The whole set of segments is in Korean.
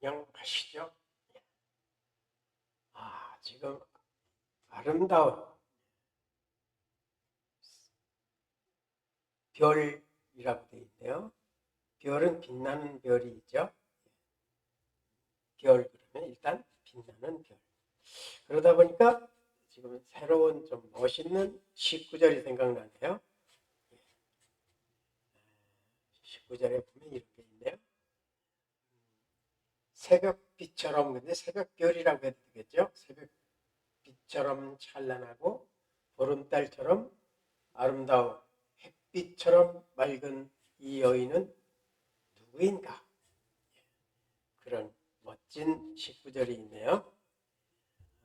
안녕하시죠? 아, 지금 아름다운 별이라고 되어 있네요. 별은 빛나는 별이 있죠. 별 그러면 일단 빛나는 별. 그러다 보니까 지금 새로운 좀 멋있는 19절이 생각나네요. 19절에 보면 이렇게. 새벽빛처럼 근데 새벽별이라고 해도 되겠죠? 새벽빛처럼 찬란하고 보름달처럼 아름다운 햇빛처럼 맑은 이 여인은 누구인가? 그런 멋진 19절이 있네요.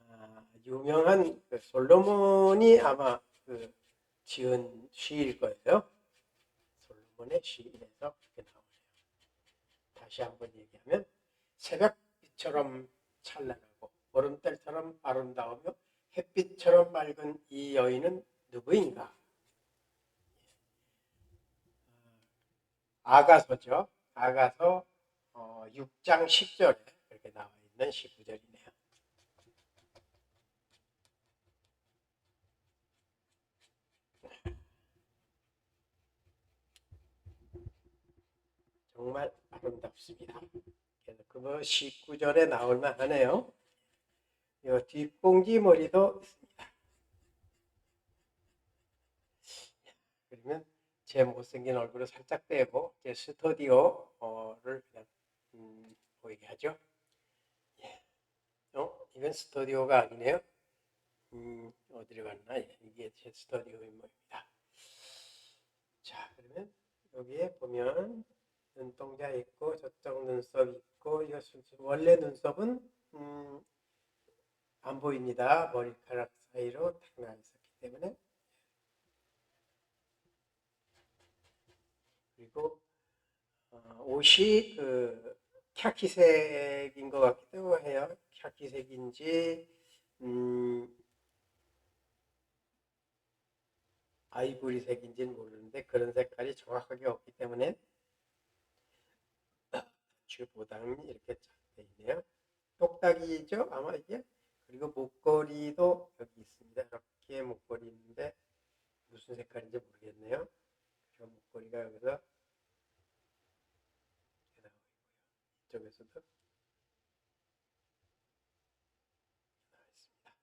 아, 유명한 그 솔로몬이 아마 그 지은 시일 거예요. 솔로몬의 시에서 그렇게 나오네요. 다시 한번 얘기하면 새벽빛처럼 찬란하고 보름달처럼 아름다우며 햇빛처럼 맑은 이 여인은 누구인가? 아가서죠. 아가서 어, 6장 10절에 그렇게 나와 있는 19절이네요. 정말 아름답습니다. 그거 19절에 나올 만 하네요. 이 뒷공지 머리도 있습니다. 그러면 제 못생긴 얼굴을 살짝 빼고 제 스튜디오를 그냥 음, 보이게 하죠. 예. 어, 이건 스튜디오가 아니네요. 음, 어디로 갔나? 예, 이게 제 스튜디오 인물입니다. 자, 그러면 여기에 보면 눈동자 있고 저쪽 눈썹 있고 이거 원래 눈썹은 음, 안 보입니다. 머리카락 사이로 탁나 있었기 때문에 그리고 어, 옷이 그 카키색인 것 같기도 해요. 카키색인지 음, 아이보리색인지는 모르는데 그런 색깔이 정확하게 없기 때문에 주 보담이 이렇게 돼 있네요. 똑딱이죠? 아마 이게 그리고 목걸이도 여기 있습니다. 이렇게 목걸이 있는데 무슨 색깔인지 모르겠네요. 저 목걸이가 여기서. 이쪽에서도 나와 있습니다.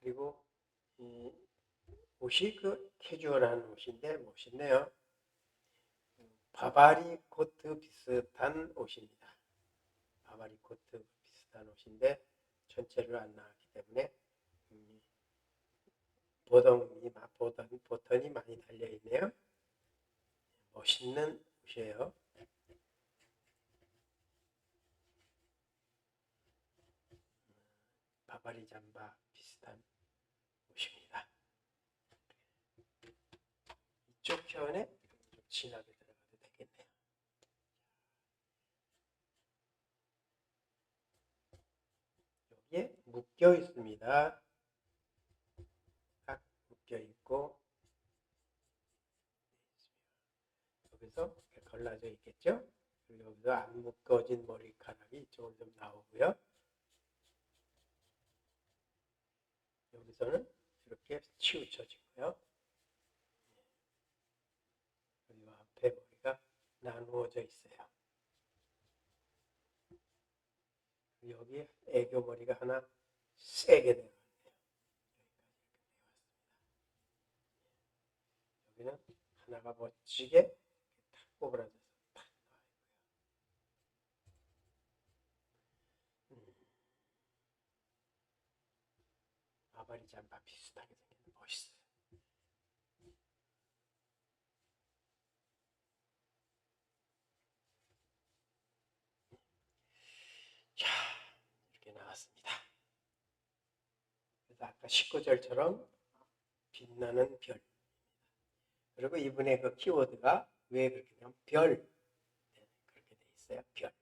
그리고 이 옷이 그 캐주얼한 옷인데 멋있네요. 바바리 코트 비슷한 옷입니다. 바바리 코트 비슷한 옷인데 전체를 안 나왔기 때문에 음, 보덩이 보던 보턴이 많이 달려 있네요. 멋있는 옷이에요. 바바리 잠바 비슷한 옷입니다. 이쪽 편에 좀 진하게 되겠네요. 여기에 묶여 있습니다. 딱 묶여 있고 여기서 걸라져 있겠죠? 그리고 여기서 안 묶어진 머리카락이 이쪽으로 좀 나오고요. 여기서는 이렇게 치우쳐지고요. 그리고 앞에 머리가 나누어져 있어요. 여기 애교 머리가 하나 세게 내려왔네요. 여기는 하나가 멋지게 탁 꼬부라져서 탁 나와 있고요. 음. 아바리 잠바 비슷하게 생긴 멋있어요. 자, 이렇게 나왔습니다. 그래서 아까 19절처럼 빛나는 별. 그리고 이분의 그 키워드가 왜 그렇게 되면 별. 네, 그렇게 돼 있어요. 별.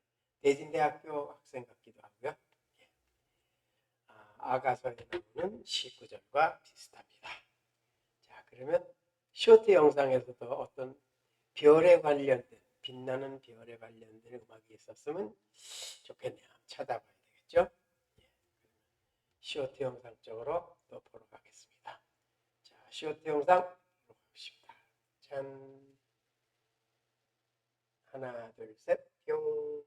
대진대학교 학생 같기도 하고요. 예. 아, 아가서에 나오는 19절과 비슷합니다. 자, 그러면 쇼트 영상에서도 어떤 별에 관련된 빛나는 별에 관련된 음악이 있었으면 좋겠네요. 찾아봐야 되겠죠? 예. 시오트 영상 쪽으로 또 보러 가겠습니다. 자, 시오트 영상 보러 가겠습니다. 짠. 하나, 둘, 셋, 뿅.